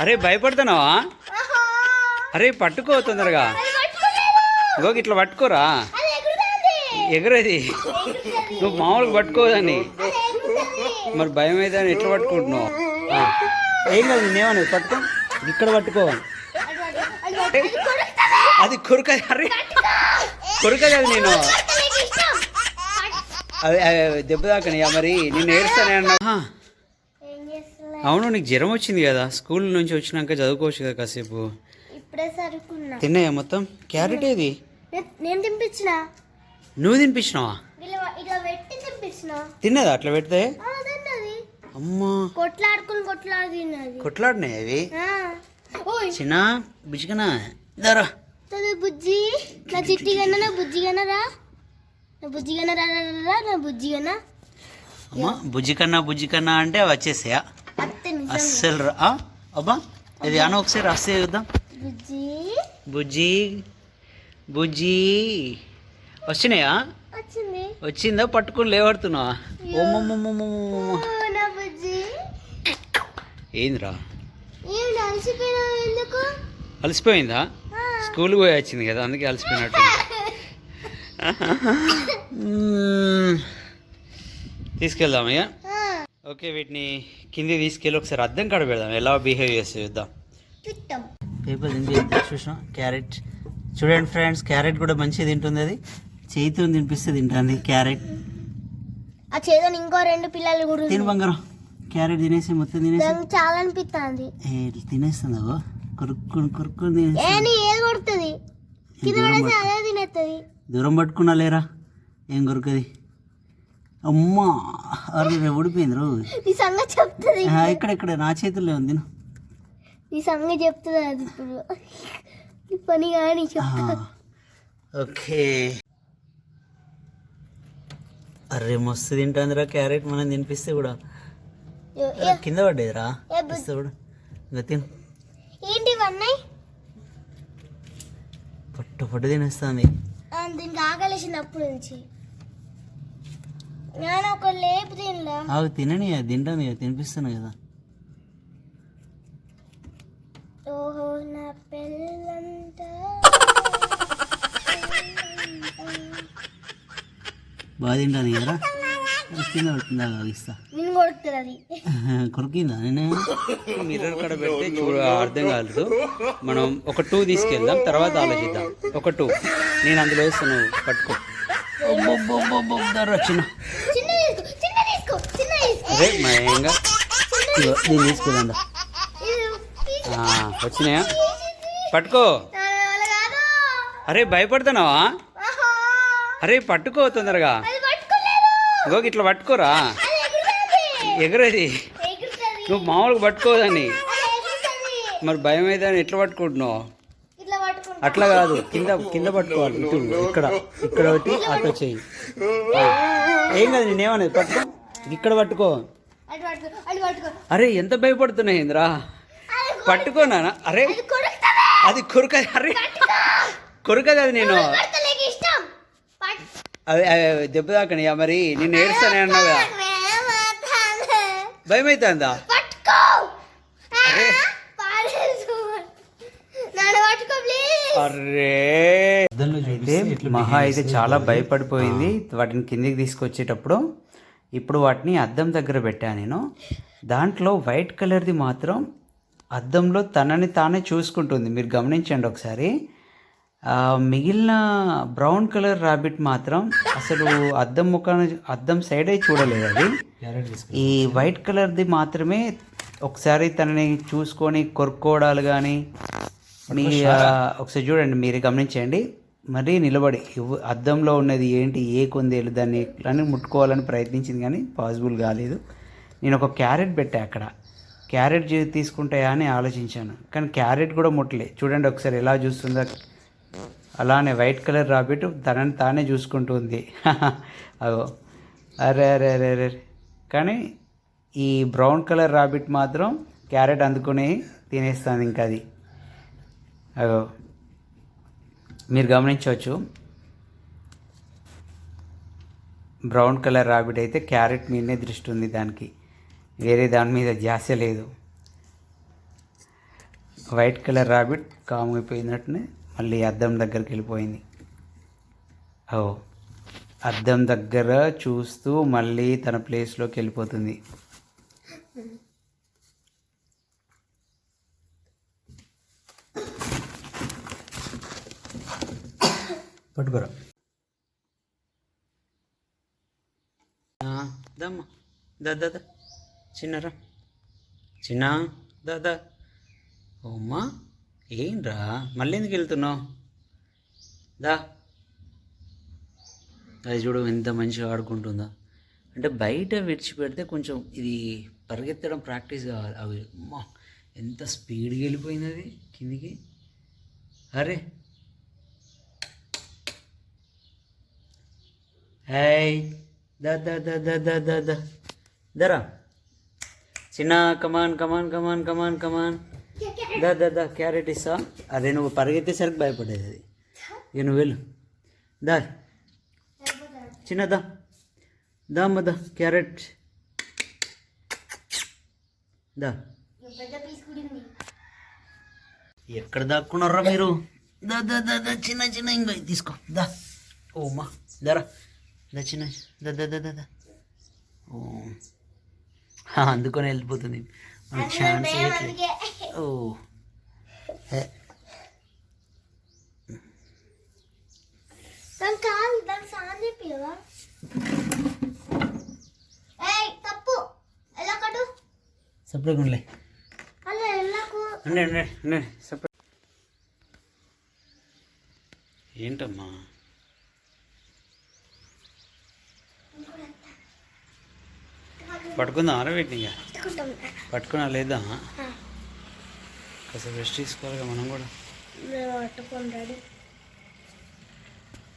అరే భయపడుతున్నావా? అరే పట్టుకో తొందరగా. ఇగో ఇట్లా పట్టుకోరా. ఎగరేది. నువ్వు మామూలుగా పట్టుకోదని మరి భయం అయితే అని ఎట్లా పట్టుకుంటున్నావు. ఏం కాదు నేనేమన్నది పట్టుకో. ఇక్కడ పట్టుకో. అది కొరుక అరే. కొరుకది అది నేను. అది అది దెబ్బ తాకనియా మరి? నేను ఏడుస్తానే అన్నా అవును నీకు జ్వరం వచ్చింది కదా. స్కూల్ నుంచి వచ్చినాక చదువుకోవచ్చు కదా కాసేపు. ఇప్పుడే సరుకున్నా. తిన్నాయా మొత్తం? క్యారెట్ ఏది? నేను తినిపించిన. నువ్వు తినిపించినావా? తిన్నదా అట్లా పెడితే? అమ్మా. కొట్లాడుకుని కొట్లాడు తిన్నది. కొట్లాడినాయి అవి? చిన్న బుజ్జికనా దారా బుజ్జి. నా చిట్టి కన్నా నా బుజ్జి కన్నా రా. నా బుజ్జి కన్నా రా రా, నా బుజ్జి కన్నా. అమ్మా బుజ్జి కన్నా బుజ్జి కన్నా అంటే వచ్చేసాయా? అస్సలు రా? అబ్బా ఇది అన్న ఒకసారి వస్తే చూద్దాం. బుజ్జి. బుజ్జి. వచ్చినాయా? వచ్చింది. పట్టుకొని లేవడుతున్నావా? ఓమమ్మమ్మమ్మమ్మమ్మ ఓ, నా బుజ్జి? ఏందిరా? అలసిపోయిందా. స్కూల్ పోయి వచ్చింది కదా అందుకే అలసిపోయినట్టు మ్మ్. తీసుకెళ్దాం ఇక ఆ, ఓకే వీటిని కింది తీసుకెళ్ళి ఒకసారి అద్దం కాడ పెడదాం. ఎలా బిహేవ్ చేస్తే చూద్దాం. పేపర్ తింటే చూసాం క్యారెట్. చూడండి ఫ్రెండ్స్ క్యారెట్ కూడా మంచిగా తింటుంది అది. చేతితో తినిపిస్తే తింటుంది క్యారెట్. ఆ చేదని ఇంకో రెండు పిల్లలు కూడా తిని బంగారం. క్యారెట్ తినేసి మొత్తం తినేసి. చాలా అనిపిస్తుంది తినేస్తుంది అగో. కొరుక్కుని కొరుక్కుని తినేసి ఏని ఏది కొడుతుంది? దూరం పట్టుకున్నా లేరా? ఏం కొరుకది? అమ్మా అరే ఊడిపోయింది రో నీ సంగతి చెప్తుంది. ఇక్కడ ఇక్కడ నా చేతుల్లో ఉంది. నీ సంగతి చెప్తుంది అది ఇప్పుడు. పని కానీ ఓకే. అరే మస్తు తింటుందిరా క్యారెట్ మనం తినిపిస్తే కూడా. కింద పడ్డేదిరా? ఇంకా తిను. ఏంటి ఇవన్నీ? పట్టు పట్టు తినేస్తుంది. ఆ, దీనికి ఆకలేసింది అప్పటి నుంచి. ఆగు తినని తింటాను కదా తినిపిస్తాను కదా. ఓహో నా పిల్లంట బాగా తింటాను కదా. కింద పడుతుందా ఇస్తా నేను కొడుతుంది అది. కొరికిందా నేనే మిర్రర్ కడ పెడితే చూడ అర్థం కాలేదు. మనం ఒక టూ తీసుకెళ్దాం తర్వాత ఆలోచిద్దాం. ఒక టూ నేను అందులో వేస్తాను పట్టుకో. అదే మయంగా. దీన్ని. ఆ, వచ్చినాయా? పట్టుకో. అరే భయపడుతున్నావా. అరే పట్టుకో తొందరగా. ఇగో ఇట్లా పట్టుకోరా. ఎగరేది. నువ్వు మామూలుగా పట్టుకోదని. మరి భయం అయితే ఎట్లా పట్టుకుంటున్నావు? అట్లా కాదు కింద కింద పట్టుకోవాలి ఇటు ఇక్కడ ఇక్కడ పెట్టి అటు చెయ్యి. ఆ. ఏం కాదు నేనేమనేది పట్టుకో ఇక్కడ పట్టుకో. పట్టుకో పట్టుకో అరే ఎంత భయపడుతున్నాయి ఇంద్రా? అది పట్టుకోనా అరే అది కొరుక అరే కొరుకది అది నేను. అది దెబ్బ తాకనియా మరి నేను ఏడుస్తానే అన్నావు కదా. భయం అవుతుందా పట్టుకో అరే. పాడేసు నన్ను పట్టుకో ప్లీజ్ అరే అయితే మహా అయితే చాలా భయపడిపోయింది. వాటిని కిందికి తీసుకొచ్చేటప్పుడు ఇప్పుడు వాటిని అద్దం దగ్గర పెట్టాను నేను. దాంట్లో వైట్ కలర్ది మాత్రం అద్దంలో తనని తానే చూసుకుంటుంది. మీరు గమనించండి ఒకసారి. ఆ, మిగిలిన బ్రౌన్ కలర్ రాబిట్ మాత్రం అసలు అద్దం ముఖాన్ని అద్దం సైడే చూడలేదు అది. ఈ వైట్ కలర్ది మాత్రమే ఒకసారి తనని చూసుకొని కొరుక్కోవడాలు కానీ మీ ఒకసారి చూడండి మీరు గమనించండి. మరీ నిలబడి అద్దంలో ఉన్నది ఏంటి ఏ కొందేలు దాన్ని అని ముట్టుకోవాలని ప్రయత్నించింది కానీ పాసిబుల్ కాలేదు. నేను ఒక క్యారెట్ పెట్టా అక్కడ. క్యారెట్ తీసుకుంటాయా అని ఆలోచించాను. కానీ క్యారెట్ కూడా ముట్టలే. చూడండి ఒకసారి ఎలా చూస్తుందో. అలానే వైట్ కలర్ రాబిట్ తనని తానే చూసుకుంటుంది అగో. అరే అరే అరే అరే. కానీ ఈ బ్రౌన్ కలర్ రాబిట్ మాత్రం క్యారెట్ అందుకుని తినేస్తుంది ఇంకా అది. మీరు గమనించవచ్చు బ్రౌన్ కలర్ రాబిట్ అయితే క్యారెట్ మీదనే దృష్టి ఉంది దానికి. వేరే దాని మీద ధ్యాస లేదు. వైట్ కలర్ రాబిట్ కామ్ అయిపోయినట్టునే మళ్ళీ అద్దం దగ్గరికి వెళ్ళిపోయింది. ఓ అద్దం దగ్గర చూస్తూ మళ్ళీ తన ప్లేస్లోకి వెళ్ళిపోతుంది. పట్టుకురా. దమ్మా. దా దా దా. చిన్నరా చిన్న దా దా. ఓమ్మా ఏంట్రా? మళ్ళీ ఎందుకు వెళ్తున్నావు? దా. అది చూడు ఎంత మంచిగా ఆడుకుంటుందా. అంటే బయట విడిచిపెడితే కొంచెం ఇది పరిగెత్తడం ప్రాక్టీస్ కావాలి అవి అమ్మా ఎంత స్పీడ్గా వెళ్ళిపోయింది అది కిందికి. అరే హాయ్ ద దా దా దా దా దా దరా చిన్న come on come on come on come on come on దా దా దా క్యారెట్ ఇస్తా అదే నువ్వు పరిగెత్తేసరికి భయపడేది అది ఇక నువ్వు వెళ్ళు దా చిన్న దా దా అమ్మ దా క్యారెట్ దా ఎక్కడ దాక్కున్నారా మీరు దా దా దా చిన్న చిన్న ఇంకో తీసుకో దా ఓ మా దరా దా చిన్న దా దా దా దా దా. ఓ. హా, అందుకొని వెళ్ళిపోతుంది. మనకి ఛాన్స్ ఓ. హే, దాని కాదు దాని పట్టుకుందాం ఇక? పట్టుకున్నా లేదా? కాసేపు రెస్ట్ తీసుకోవాలి మనం కూడా. పట్టుకోండి